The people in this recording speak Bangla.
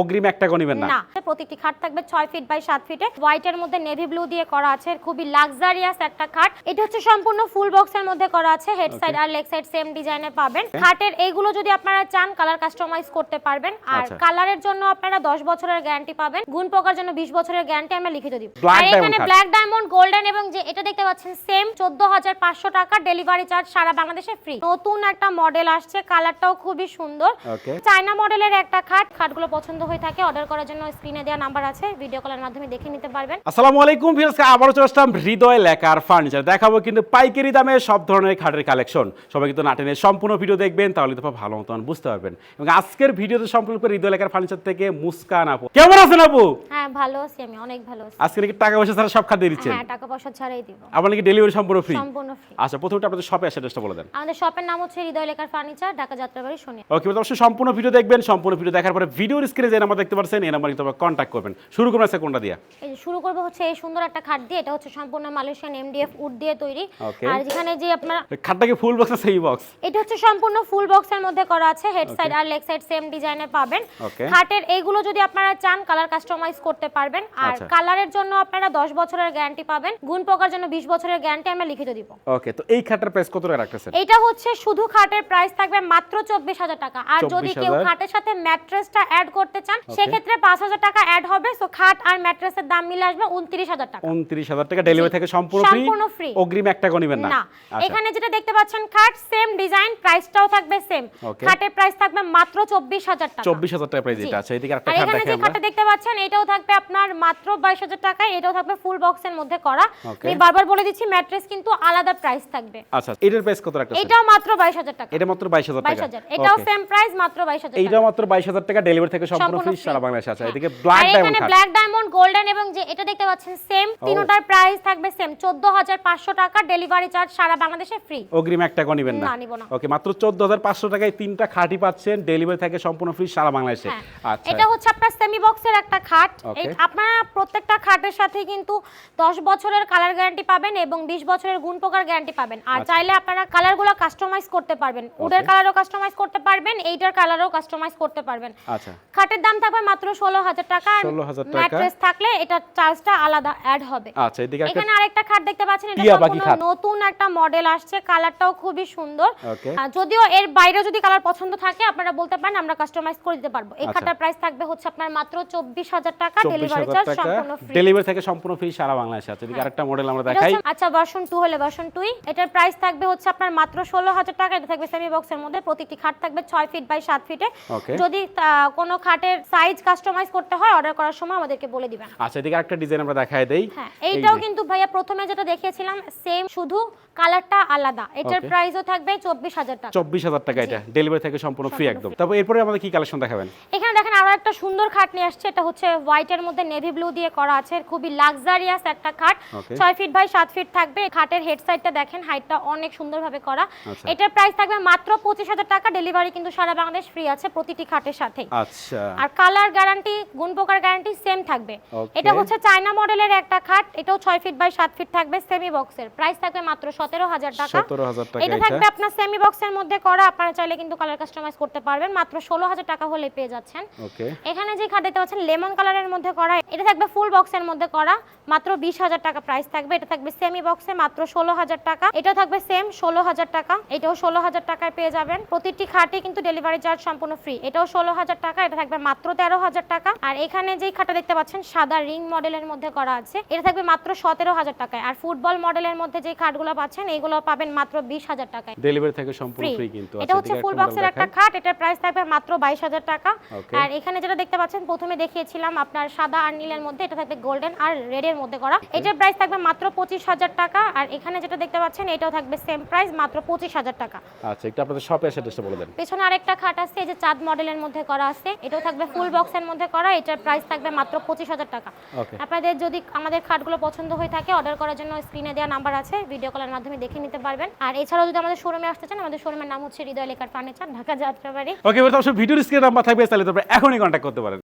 অগ্রিম এক টাকা নেবেন না। না প্রতিটি খাট থাকবে ছয় ফিট বাই সাত ফিটে হোয়াইটের মধ্যে নেভি ব্লু দিয়ে করা আছে খুবই লাক্সারিয়াস একটা খাট। এটা হচ্ছে সম্পূর্ণ ফুল বক্সের মধ্যে করা আছে হেড সাইড আর লেগ সাইড সেম ডিজাইনে পাবেন। খাটের এইগুলো যদি আপনারা চান কালার কাস্টমাইজ করতে পারবেন। আর আচ্ছা। কালারের জন্য আপনারা দশ বছরের গ্যারান্টি পাবেন। গুণ পোকার জন্য বিশ বছরের গ্যারান্টি আমরা লিখিত দিব। Black আর এখানে ব্ল্যাক ডায়মন্ড গোল্ডেন এবং যে এটা দেখতে পাচ্ছেন সেম চোদ্দ হাজার পাঁচশো টাকা ডেলিভারি চার্জ সারা বাংলাদেশে ফ্রি নতুন একটা মডেল আসছে কালারটাও খুবই সুন্দর। চায়না মডেলের একটা খাট খাটগুলো পছন্দ হয়ে থাকে অর্ডার করার জন্য স্ক্রিনে দেওয়া নাম্বার আছে ভিডিও কলের মাধ্যমে দেখে নিতে পারবেন। আসসালামু আলাইকুম ভিউয়ার্স আবারও চলে আসলাম হৃদয় লেখার ফার্নিচার দেখাবো কিন্তু পাইকারি দামে সব ধরনের খাটের কালেকশন সবাই কিন্তু নাটেনের সম্পূর্ণ ভিডিও দেখবেন তাহলে তো ভালো মতন বুঝতে পারবেন। এবং আজকের ভিডিওতে সম্পূর্ণ করে হৃদয় লেখার ফার্নিচার থেকে মুস্কান আপু কেমন আছেন আপু? হ্যাঁ ভালো আছি আমি অনেক ভালো আছি। আজকে নাকি টাকা পয়সা ছাড়া সব দিয়ে দিচ্ছেন? হ্যাঁ টাকা পয়সা ছাড়াই দিব। আপনার নাকি ডেলিভারি সম্পূর্ণ ফ্রি সম্পূর্ণ ফ্রি আচ্ছা প্রথমে আপনাদের শপে অ্যাড্রেসটা বলে দেন। আমাদের শপের নাম হচ্ছে হৃদয় লেখার ফার্নিচার ঢাকা যাত্রাবাড়ি শনি ওকে অবশ্যই সম্পূর্ণ ভিডিও দেখবেন সম্পূর্ণ ভিডিও দেখার পরে ভিডিওর স্ক্রিনে যে নাম্বার দেখতে পাচ্ছেন এই নাম্বার কিন্তু কন্ট্যাক্ট করবেন। শুরু করবেন আজকে কোনটা দিয়া? এই যে শুরু করব হচ্ছে এই সুন্দর একটা খাট দিয়ে এটা হচ্ছে সম্পূর্ণ মালয়েশিয়ান এমডিএফ উড দিয়ে তৈরি। আর যেখানে যে আপনার খাটটা কি ফুল বক্স সেই বক্স এটা হচ্ছে সম্পূর্ণ ফুল বক্সের মধ্যে করা আছে হেড সাইড আর লেগ সাইড সেম ডিজাইনে পাবেন। খাটের এইগুলো যদি আপনারা চান কালার কাস্টমাইজ করতে পারবেন। আর আচ্ছা। কালারের জন্য আপনারা 10 বছরের গ্যারান্টি পাবেন গুণ পোকার জন্য 20 বছরের গ্যারান্টি আমরা লিখিত দিব। ওকে তো এই খাটটার প্রাইস কত টাকা রাখতেছেন? এটা হচ্ছে শুধু খাটের প্রাইস থাকবে মাত্র চব্বিশ হাজার টাকা। আর যদি কেউ খাটের সাথে ম্যাট্রেসটা অ্যাড করতে চান সেক্ষেত্রে পাঁচ হাজার টাকা অ্যাড হবে। সো খাট আর ম্যাট্রেসের দাম মিলে আসবে উনত্রিশ হাজার টাকা। উনত্রিশ হাজার টাকা ডেলিভারি থেকে সম্পূর্ণ ফ্রি সম্পূর্ণ free। অগ্রিম এক টাকা নেবেন না। আচ্ছা। এখানে যেটা দেখতে পাচ্ছেন খাট সেম ডিজাইন প্রাইসটাও থাকবে সেম খাটের প্রাইস থাকবে মাত্র চব্বিশ হাজার টাকা। চব্বিশ হাজার টাকা প্রাইস। এটা আচ্ছা এদিকে একটা খাট এখানে যে খাটটা দেখতে পাচ্ছেন এটাও থাকবে আপনার মাত্র বাইশ হাজার টাকায় এটাও থাকবে ফুল বক্সের মধ্যে করা. আমি বারবার বলে দিচ্ছি ম্যাট্রেস কিন্তু আলাদা প্রাইস থাকবে। আচ্ছা এটার প্রাইস কত রাখতেছেন? এটাও মাত্র বাইশ হাজার টাকা। এটা মাত্র বাইশ হাজার টাকা। এটাও. সেম প্রাইস মাত্র বাইশ হাজার এইটা মাত্র বাইশ হাজার টাকা ডেলিভারি থেকে সম্পূর্ণ সম্পূর্ণ ফ্রি free। সারা বাংলাদেশে আছে। এদিকে ব্ল্যাক ডায়মন্ড এখানে ব্ল্যাক ডায়মন্ড গোল্ডেন এবং যে এটা দেখতে পাচ্ছেন সেম তিনোটার প্রাইস থাকবে সেম চোদ্দ হাজার পাঁচশো টাকা ডেলিভারি চার্জ সারা বাংলাদেশে ফ্রি অগ্রিম এক টাকা নেবেন না। না, নিবো না। ওকে মাত্র চোদ্দ হাজার পাঁচশো টাকায় তিনটা খাটই পাচ্ছেন। ডেলিভারি থেকে সম্পূর্ণ ফ্রি সারা বাংলাদেশে। আচ্ছা। এটা হচ্ছে আপনার সেমি বক্সের একটা খাট। আপনারা প্রত্যেকটা খাটের সাথে কিন্তু 10 বছরের কালার গ্যারান্টি পাবেন এবং 20 বছরের গুণ পোকার গ্যারান্টি পাবেন। আর আচ্ছা। চাইলে আপনারা কালারগুলো কাস্টমাইজ করতে পারবেন। উডের কালারও কাস্টমাইজ করতে পারবেন এইটার কালারও কাস্টমাইজ করতে পারবেন। আচ্ছা। খাটের দাম থাকবে মাত্র ষোলো হাজার টাকা 16,000 টাকা। ম্যাট্রেস থাকলে এটা চার্জটা আলাদা অ্যাড হবে। আচ্ছা এদিকে এখানে আরেকটা খাট দেখতে পাচ্ছেন এটা সম্পূর্ণ নতুন একটা মডেল আসছে কালারটাও খুবই সুন্দর। যদিও এর বাইরে যদি কালার পছন্দ থাকে আপনারা বলতে পারেন আমরা কাস্টমাইজ করে দিতে পারব। এই আচ্ছা। খাটটার প্রাইস থাকবে হচ্ছে আপনার মাত্র চব্বিশ হাজার টাকা ডেলিভারি চার্জ সম্পূর্ণ ফ্রি ডেলিভারি থেকে সম্পূর্ণ ফ্রি সারা বাংলাদেশে আছে। এদিকে আরেকটা মডেল আমরা দেখাই। আচ্ছা ভার্সন টু হলে ভার্সন টুই এটার প্রাইস থাকবে হচ্ছে আপনার মাত্র ষোলো হাজার টাকা। এটা থাকবে সেমি বক্সের মধ্যে। প্রতিটি খাট থাকবে ছয় ফিট বাই সাত ফিটে যদি কোনো খাটের সাইজ কাস্টমাইজ করতে হয় অর্ডার করার সময় আমাদেরকে বলে দিবেন। আচ্ছা এদিকে আরেকটা ডিজাইন আমরা দেখাই দেই। হ্যাঁ এইটাও কিন্তু ভাইয়া প্রথমে যেটা দেখিয়েছিলাম সেম শুধু কালারটা আলাদা। এটার প্রাইসও থাকবে চব্বিশ হাজার টাকা। চব্বিশ হাজার টাকা এটা। ডেলিভারি থেকে সম্পূর্ণ ফ্রি একদম। তারপর এরপরে আমাদের কি কালেকশন দেখাবেন? এখানে দেখেন আরও একটা সুন্দর খাট নিয়ে আসছে। এটা হচ্ছে হোয়াইটের মধ্যে নেভি ব্লু দিয়ে করা আছে। খুবই লাক্সারিয়াস একটা খাট। Okay. ছয় ফিট বাই সাত ফিট থাকবে। খাটের হেড সাইডটা দেখেন হাইটটা অনেক সুন্দরভাবে করা। আচ্ছা। এটার প্রাইস থাকবে মাত্র পঁচিশ হাজার টাকা। ডেলিভারি কিন্তু সারা বাংলাদেশ ফ্রি আছে প্রতিটি খাটের সাথে আচ্ছা। আর কালার গ্যারান্টি গুণ পোকার গ্যারান্টি সেম থাকবে। এটা হচ্ছে চায়না মডেলের একটা খাট এটাও ছয় ফিট বাই সাত ফিট থাকবে সেমি বক্সের প্রাইস থাকবে মাত্র সতেরো হাজার টাকা। 17,000 টাকা এটা এটা। থাকবে আপনার সেমি বক্সের মধ্যে করা আপনারা চাইলে কিন্তু কালার কাস্টমাইজ করতে পারবেন। মাত্র ষোলো হাজার টাকা হলে পেয়ে যাচ্ছেন। ওকে এখানে যে খাট দেখতে পাচ্ছেন লেমন কালারের মধ্যে করা এটা থাকবে ফুল বক্সের মধ্যে করা। মাত্র বিশ হাজার টাকা প্রাইস থাকবে এটা থাকবে সেমি বক্সে মাত্র ষোলো হাজার টাকা। এটা থাকবে সেম ষোলো হাজার টাকা। এটাও ষোলো হাজার টাকায় পেয়ে যাবেন। প্রতিটি খাটে কিন্তু ডেলিভারি চার্জ সম্পূর্ণ ফ্রি এটাও ষোলো হাজার টাকা এটা থাকবে মাত্র তেরো হাজার টাকা। আর এখানে যেই খাটটা দেখতে পাচ্ছেন সাদা রিং মডেলের মধ্যে করা আছে। এটা থাকবে মাত্র সতেরো হাজার টাকায়। আর ফুটবল মডেলের মধ্যে যে খাটগুলো পাচ্ছেন এইগুলো পাবেন মাত্র বিশ হাজার টাকায়। ডেলিভারি থেকে সম্পূর্ণ ফ্রি কিন্তু। এটা আচ্ছা, হচ্ছে ফুল বক্সের একটা খাট এটার প্রাইস থাকবে মাত্র বাইশ হাজার টাকা। আর এখানে যেটা দেখতে পাচ্ছেন প্রথমে দেখিয়েছিলাম আপনার সাদা আর নীলের মধ্যে এটা থাকবে গোল্ডেন আর রেড এর মধ্যে করা। এটার প্রাইস থাকবে মাত্র পঁচিশ হাজার টাকা। আর এখানে যেটা দেখতে পাচ্ছেন এটাও থাকবে সেম প্রাইস মাত্র পঁচিশ হাজার টাকা। আচ্ছা একটু আপনাদের শপে এসে বলে দেন। পেছনে আরেকটা খাট আছে এই যে চাঁদ মডেলের মধ্যে করা আছে এটাও থাকবে ফুল বক্সের মধ্যে করা এটার প্রাইস থাকবে মাত্র পঁচিশ হাজার টাকা। আপনাদের যদি আমাদের খাটগুলো পছন্দ হয়ে থাকে অর্ডার করার জন্য স্ক্রিনে দেওয়া নাম্বার আছে ভিডিও কলের মাধ্যমে দেখে নিতে পারবেন। আর এছাড়াও যদি আমাদের শোরুমে আসতে চান আমাদের শোরুমের নাম হচ্ছে হৃদয় লেখার furniture Dhaka Jatrabari. Okay video ভিডিওর স্ক্রিনে নাম্বার থাকবে তাহলে তোমরা এখনই কন্ট্যাক্ট করতে পারেন।